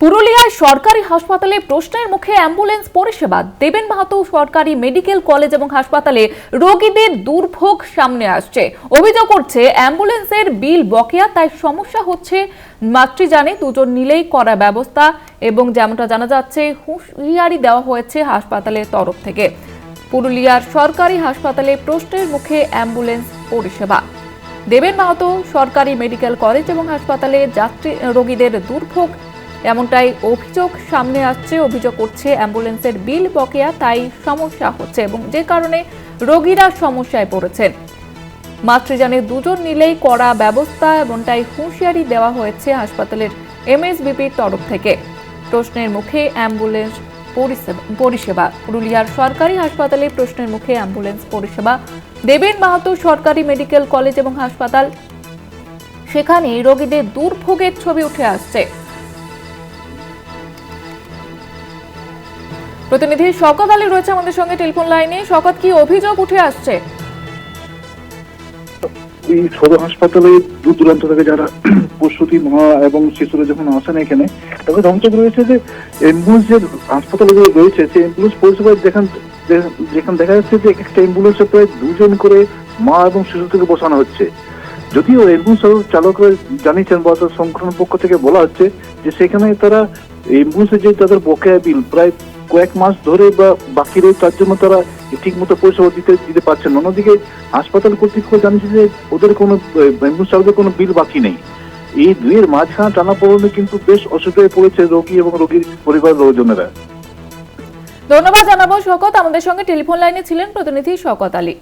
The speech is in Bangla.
পুরুলিয়ায় সরকারি হাসপাতালে প্রশ্নের মুখে অ্যাম্বুলেন্স পরিষেবা। দেবেন মাহাতো সরকারি মেডিকেল কলেজ এবং হাসপাতালে রোগীদের দুর্ভোগ সামনে আসছে। অভিযোগ করছে, অ্যাম্বুলেন্সের বিল বকেয়া, তাই সমস্যা হচ্ছে। মাতৃযানে দুজন নিলেই করা ব্যবস্থা এবং যেমনটা জানা যাচ্ছে, হুঁশিয়ারি দেওয়া হয়েছে হাসপাতালের তরফ থেকে। পুরুলিয়ার সরকারি হাসপাতালে প্রশ্নের মুখে অ্যাম্বুলেন্স পরিষেবা। দেবেন মাহাতো সরকারি মেডিকেল কলেজ এবং হাসপাতালে যাত্রী রোগীদের দুর্ভোগ এমনটাই অভিযোগ সামনে আসছে, অভিযোগ করছে অ্যাম্বুলেন্সের বিল বকেয়া, তাই সমস্যা হচ্ছে এবং যে কারণে রোগীরা সমস্যায় পড়েছেন। মাতৃযানে দুজন নিলেই করা ব্যবস্থা, এমনটাই হুঁশিয়ারি দেওয়া হয়েছে হাসপাতালের এমএসবিপির তরফ থেকে। প্রশ্নের মুখে অ্যাম্বুলেন্স পরিষেবা। পুরুলিয়ার সরকারি হাসপাতালে প্রশ্নের মুখে অ্যাম্বুলেন্স পরিষেবা দেবেন মাহাতো সরকারি মেডিকেল কলেজ এবং হাসপাতাল। সেখানে রোগীদের দুর্ভোগের ছবি উঠে আসছে। প্রতিনিধি শকত আলী রয়েছে আমাদের সঙ্গে টেলিফোন লাইনে। শকত, কি অভিযোগ উঠে আসছে? এই সদর হাসপাতালে দূর দূরান্ত থেকে যারা প্রসূতি, মা এবং শিশুরা যখন আসেন এখানে তবে অভিযোগ রয়েছে যে অ্যাম্বুলেন্স যে হাসপাতালে রয়েছে, সেই অ্যাম্বুলেন্স পরিষেবায় যেখান যেখানে দেখা যাচ্ছে যে একটা অ্যাম্বুলেন্সে প্রায় দুজন করে মা এবং শিশু থেকে বসানো হচ্ছে। যদিও অ্যাম্বুলেন্স চালকরা জানিয়েছেন বা সংগঠন পক্ষ থেকে বলা হচ্ছে যে সেখানে তারা অ্যাম্বুলেন্সের যে তাদের বকেয়া বিল প্রায় কয়েক মাস ধরে বা বাকি রয়েছে তার জন্য তারা ঠিক মতো পরিষেবা দিতে দিতে পারছেন অন্যদিকে হাসপাতাল কর্তৃপক্ষ জানিয়েছে যে ওদের কোনো অ্যাম্বুলেন্স চালকের কোনো বিল বাকি নেই। এই দুইয়ের মাঝখানে টানা পড়লে কিন্তু বেশ অসুবিধায় পড়েছে রোগী এবং রোগীর পরিবারের লোকজনেরা। ধন্যবাদ জানাব শকত আমাদের সঙ্গে টেলিফোন লাইনে ছিলেন প্রতিনিধি শকত আলী।